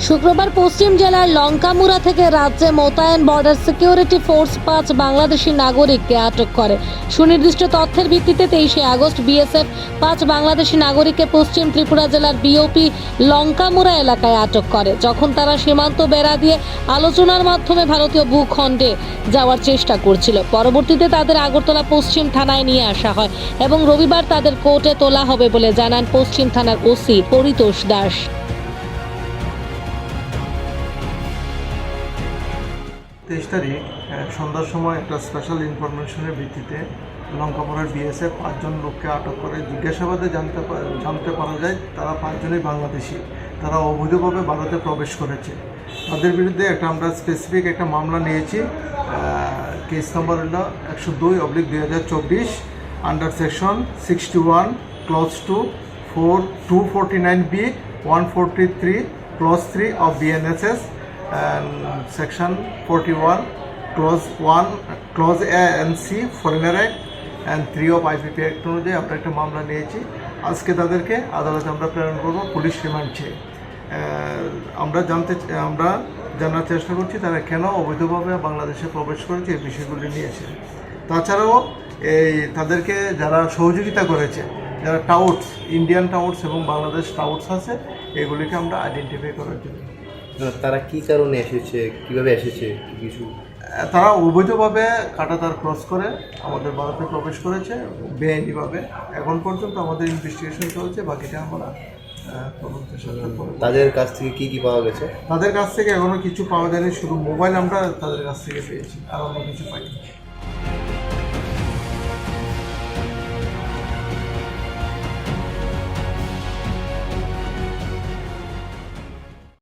শুক্রবার পশ্চিম জেলার লঙ্কামুড়া থেকে রাজ্যে মোতায়েন বর্ডার সিকিউরিটি ফোর্স পাঁচ বাংলাদেশি নাগরিককে আটক করে। সুনির্দিষ্ট তথ্যের ভিত্তিতে তেইশে আগস্ট বিএসএফ পাঁচ বাংলাদেশি নাগরিককে পশ্চিম ত্রিপুরা জেলার বিওপি লঙ্কামুড়া এলাকায় আটক করে, যখন তারা সীমান্ত বেড়া দিয়ে আলোচনার মাধ্যমে ভারতীয় ভূখণ্ডে যাওয়ার চেষ্টা করছিল। পরবর্তীতে তাদের আগরতলা পশ্চিম থানায় নিয়ে আসা হয় এবং রবিবার তাদের কোর্টে তোলা হবে বলে জানান পশ্চিম থানার ওসি পরিতোষ দাস। তেইশ তারিখ সন্ধ্যার সময় একটা স্পেশাল ইনফরমেশনের ভিত্তিতে লঙ্কাপুরের বিএসএফ পাঁচজন লোককে আটক করে জিজ্ঞাসাবাদে জানতে জানতে পারা যায় তারা পাঁচজনই বাংলাদেশি। তারা অবৈধভাবে ভারতে প্রবেশ করেছে। তাদের বিরুদ্ধে একটা আমরা স্পেসিফিক একটা মামলা নিয়েছি কেস নাম্বার হলো একশো দুই অবলিক দুই হাজার চব্বিশ under section sixty one clause two four two forty nine B one forty three clause three of BNSS and section 41 clause 1 clause A and C, foreigner act and 3 of IPP act অনুযায়ী আমরা একটা মামলা নিয়েছি। আজকে তাদেরকে আদালতে আমরা প্রেরণ করব, পুলিশ রিমান্ড চেয়ে। আমরা জানতে আমরা জানার চেষ্টা করছি তারা কেন অবৈধভাবে বাংলাদেশে প্রবেশ করেছে এই বিষয়গুলি নিয়েছে তাছাড়াও এই তাদেরকে যারা সহযোগিতা করেছে, যারা টাউটস, ইন্ডিয়ান টাউটস এবং বাংলাদেশ টাউটস আছে, এগুলিকে আমরা আইডেন্টিফাই করার জন্য। তারা কি কারণে এসেছে? কীভাবে এসেছে? কি কিছু? তারা অবৈধভাবে কাটাতার ক্রস করে আমাদের ভারতে প্রবেশ করেছে বেআইনিভাবে। এখন পর্যন্ত আমাদের ইনভেস্টিগেশন চলছে বাকিটা আমরা তাদের কাছ থেকে কি কি পাওয়া গেছে? তাদের কাছ থেকে এখনও কিছু পাওয়া যায়নি শুধু মোবাইল আমরা তাদের কাছ থেকে পেয়েছি আর অন্য কিছু পাইনি।